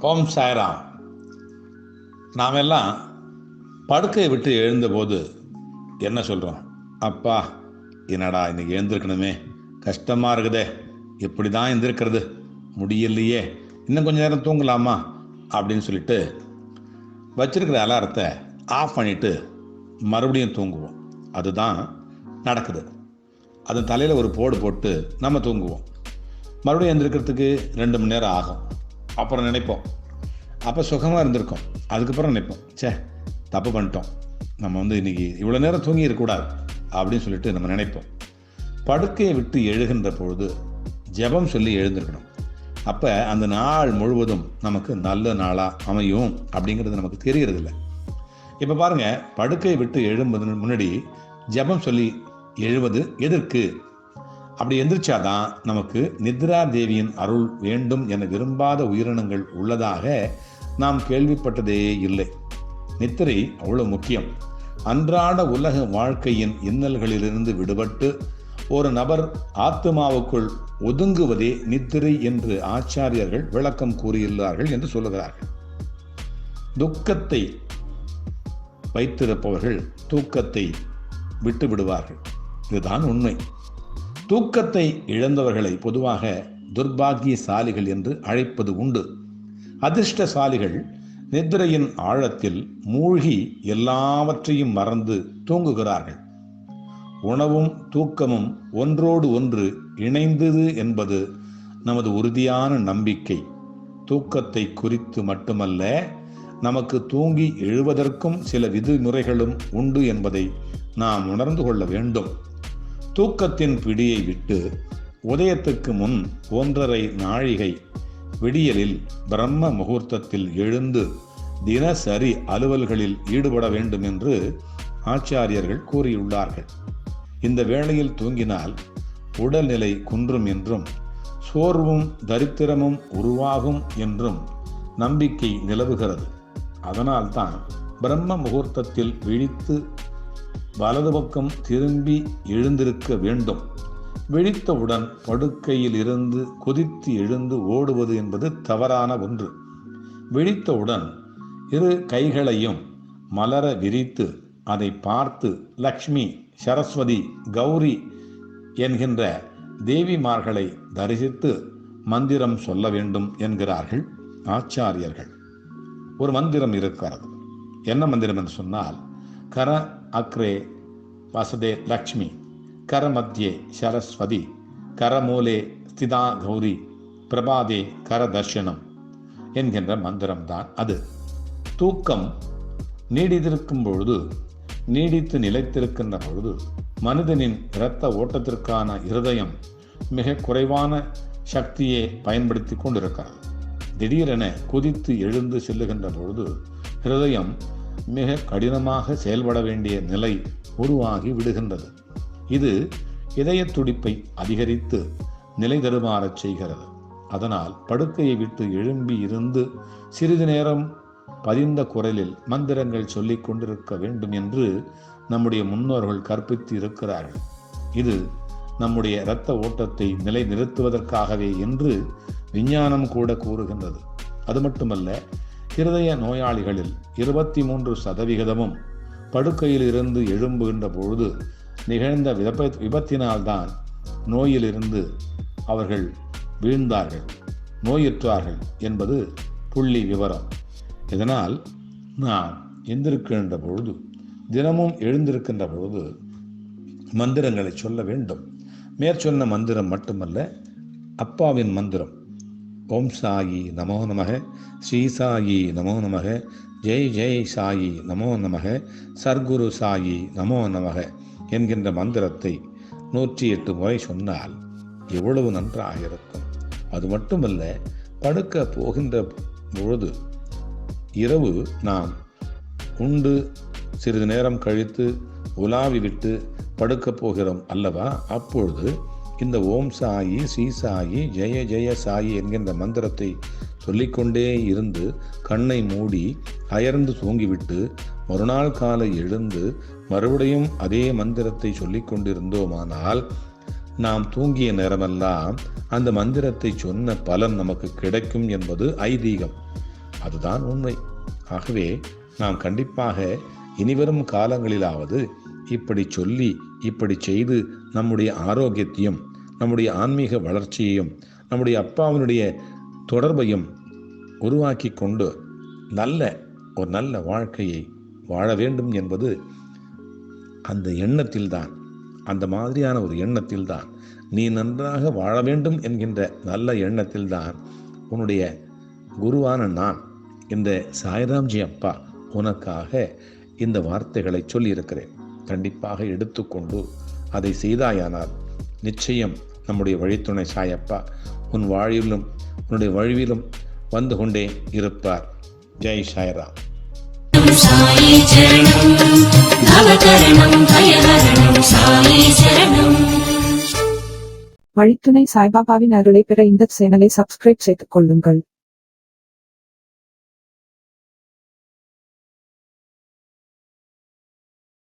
ஓம் சாய்ராம். நாமெல்லாம் படுக்கையை விட்டு எழுந்தபோது என்ன சொல்கிறோம் அப்பா என்னடா இன்னைக்கு எழுந்திருக்கணுமே? கஷ்டமாக இருக்குதே. இப்படி தான் எழுந்திருக்கிறது? முடியலையே. இன்னும் கொஞ்சம் நேரம் தூங்கலாமா? அப்படின்னு சொல்லிட்டு வச்சிருக்கிற அலாரத்தை ஆஃப் பண்ணிவிட்டு மறுபடியும் தூங்குவோம். அதுதான் நடக்குது. அது தலையில் ஒரு போடு போட்டு நம்ம தூங்குவோம். மறுபடியும் எழுந்திருக்கிறதுக்கு ரெண்டு மணி நேரம் ஆகும். அப்புறம் நினைப்போம். அப்போ சுகமாக இருந்திருக்கோம். அதுக்கப்புறம் நினைப்போம். ச்சே தப்பு பண்ணிட்டோம். நம்ம வந்து இன்னைக்கு இவ்வளோ நேரம் தூங்கி இருக்கக்கூடாது அப்படின்னு சொல்லிட்டு நம்ம நினைப்போம். படுக்கையை விட்டு எழுகின்ற பொழுது ஜெபம் சொல்லி எழுந்திருக்கணும். அப்போ அந்த நாள் முழுவதும் நமக்கு நல்ல நாளாக அமையும் அப்படிங்கிறது நமக்கு தெரியறதில்ல. இப்போ பாருங்கள் படுக்கையை விட்டு எழும்புது முன்னாடி ஜெபம் சொல்லி எழுவது எதற்கு? அப்படி எந்திரிச்சாதான் நமக்கு நித்ரா தேவியின் அருள் வேண்டும் என விரும்பாத உயிரினங்கள் உள்ளதாக நாம் கேள்விப்பட்டதே இல்லை. நித்திரை அவ்வளவு முக்கியம். அன்றாட உலக வாழ்க்கையின் இன்னல்களிலிருந்து விடுபட்டு ஒரு நபர் ஆத்மாவுக்குள் ஒதுங்குவதே நித்திரை என்று ஆச்சாரியர்கள் விளக்கம் கூறியுள்ளார்கள் என்று சொல்லுகிறார்கள். துக்கத்தை வைத்திருப்பவர்கள் தூக்கத்தை விட்டு விடுவார்கள் இதுதான் உண்மை. தூக்கத்தை இழந்தவர்களை பொதுவாக துர்பாகியசாலிகள் என்று அழைப்பது உண்டு. அதிர்ஷ்டசாலிகள் நித்திரையின் ஆழத்தில் மூழ்கி எல்லாவற்றையும் மறந்து தூங்குகிறார்கள். உணவும் தூக்கமும் ஒன்றோடு ஒன்று இணைந்தது என்பது நமது உறுதியான நம்பிக்கை. தூக்கத்தை குறித்து மட்டுமல்ல நமக்கு தூங்கி எழுவதற்கும் சில விதிமுறைகளும் உண்டு என்பதை நாம் உணர்ந்து கொள்ள வேண்டும். தூக்கத்தின் பிடியை விட்டு உதயத்துக்கு முன் ஒன்றரை நாழிகை விடியலில் பிரம்ம முகூர்த்தத்தில் எழுந்து தினசரி அலுவல்களில் ஈடுபட வேண்டும் என்று ஆச்சாரியர்கள் கூறியுள்ளார்கள். இந்த வேளையில் தூங்கினால் உடல்நிலை குன்றும் என்றும் சோர்வும் தரித்திரமும் உருவாகும் என்றும் நம்பிக்கை நிலவுகிறது. அதனால்தான் பிரம்ம முகூர்த்தத்தில் விழித்து வலது பக்கம் திரும்பி எழுந்திருக்க வேண்டும். விழித்தவுடன் படுக்கையில் இருந்து குதித்து எழுந்து ஓடுவது என்பது தவறான ஒன்று. விழித்தவுடன் இரு கைகளையும் மலர விரித்து அதை பார்த்து லக்ஷ்மி சரஸ்வதி கௌரி என்கின்ற தேவிமார்களை தரிசித்து மந்திரம் சொல்ல வேண்டும் என்கிறார்கள் ஆச்சாரியர்கள். ஒரு மந்திரம் இருக்கிறது. என்ன மந்திரம் என்று சொன்னால் கர அக்ரே வசதே லக்ஷ்மி கர மத்தியே சரஸ்வதி கரமூலே ஸ்திதா கௌரி பிரபாதே கர தர்ஷனம் என்கின்ற மந்திரம்தான் அது. தூக்கம் நீடித்திருக்கும் பொழுது நீடித்து நிலைத்திருக்கின்ற பொழுது மனிதனின் இரத்த ஓட்டத்திற்கான இருதயம் மிக குறைவான சக்தியை பயன்படுத்தி கொண்டிருக்கிறது. திடீரென குதித்து எழுந்து செல்லுகின்ற பொழுது ஹிருதயம் மிக கடினமாக செயல்பட வேண்டிய நிலை உருவாகி விடுகின்றது. இது இதய துடிப்பை அதிகரித்து நிலை தருமாறச் செய்கிறது. அதனால் படுக்கையை விட்டு எழும்பி இருந்து சிறிது நேரம் பதிந்த குரலில் மந்திரங்கள் சொல்லிக் கொண்டிருக்க வேண்டும் என்று நம்முடைய முன்னோர்கள் கற்பித்து இருக்கிறார்கள் இது நம்முடைய இரத்த ஓட்டத்தை நிலை நிறுத்துவதற்காகவே என்று விஞ்ஞானம் கூட கூறுகின்றது. அது மட்டுமல்ல இருதய நோயாளிகளில் இருபத்தி மூன்று சதவிகிதமும் படுக்கையில் இருந்து எழும்புகின்ற பொழுது நிகழ்ந்த விப விபத்தினால்தான் நோயிலிருந்து அவர்கள் வீழ்ந்தார்கள் நோயுற்றார்கள் என்பது புள்ளி விவரம். இதனால் நாம் எந்திருக்கின்ற பொழுது தினமும் எழுந்திருக்கின்ற பொழுது மந்திரங்களை சொல்ல வேண்டும். மேற்சொன்ன மந்திரம் மட்டுமல்ல அப்பாவின் மந்திரம். ஓம் சாயி நமோ நமக. ஸ்ரீ சாயி நமோ நமக. ஜெய் ஜெய் சாயி நமோ நமக. சர்க்குரு சாயி நமோ நமக என்கின்ற மந்திரத்தை நூற்றி எட்டு முறை சொன்னால் எவ்வளவு நன்றாக இருக்கும். அது மட்டுமல்ல படுக்க போகின்ற பொழுது இரவு நாம் உண்டு சிறிது நேரம் கழித்து உலாவி விட்டு படுக்கப் போகிறோம் அல்லவா? அப்பொழுது இந்த ஓம் சாயி ஸ்ரீ சாயி ஜெய ஜெய சாயி என்கின்ற மந்திரத்தை சொல்லிக்கொண்டே இருந்து கண்ணை மூடி அயர்ந்து தூங்கிவிட்டு மறுநாள் காலை எழுந்து மறுபடியும் அதே மந்திரத்தை சொல்லிக்கொண்டிருந்தோமானால் நாம் தூங்கிய நேரமெல்லாம் அந்த மந்திரத்தை சொன்ன பலன் நமக்கு கிடைக்கும் என்பது ஐதீகம். அதுதான் உண்மை. ஆகவே நாம் கண்டிப்பாக இனிவரும் காலங்களிலாவது இப்படி சொல்லி இப்படி செய்து நம்முடைய ஆரோக்கியத்தையும் நம்முடைய ஆன்மீக வளர்ச்சியையும் நம்முடைய அப்பாவினுடைய தொடர்பையும் உருவாக்கி கொண்டு நல்ல ஒரு நல்ல வாழ்க்கையை வாழ வேண்டும் என்பது அந்த எண்ணத்தில்தான். அந்த மாதிரியான ஒரு எண்ணத்தில்தான். நீ நன்றாக வாழ வேண்டும் என்கின்ற நல்ல எண்ணத்தில்தான் உன்னுடைய குருவான நான் இந்த சாய்ராம்ஜி அப்பா உனக்காக இந்த வார்த்தைகளை சொல்லியிருக்கிறேன். கண்டிப்பாக எடுத்துக்கொண்டு அதை செய்தாயானால் நிச்சயம் நம்முடைய வழித்துணை சாயப்பா உன் வாழ்விலும் உன்னுடைய வழிவிலும் வந்து கொண்டே இருப்பார். ஜெய் சாய்ராம். வழித்துணை சாய்பாபாவின் அருளை பெற இந்த சேனலை சப்ஸ்கிரைப் செய்து கொள்ளுங்கள்.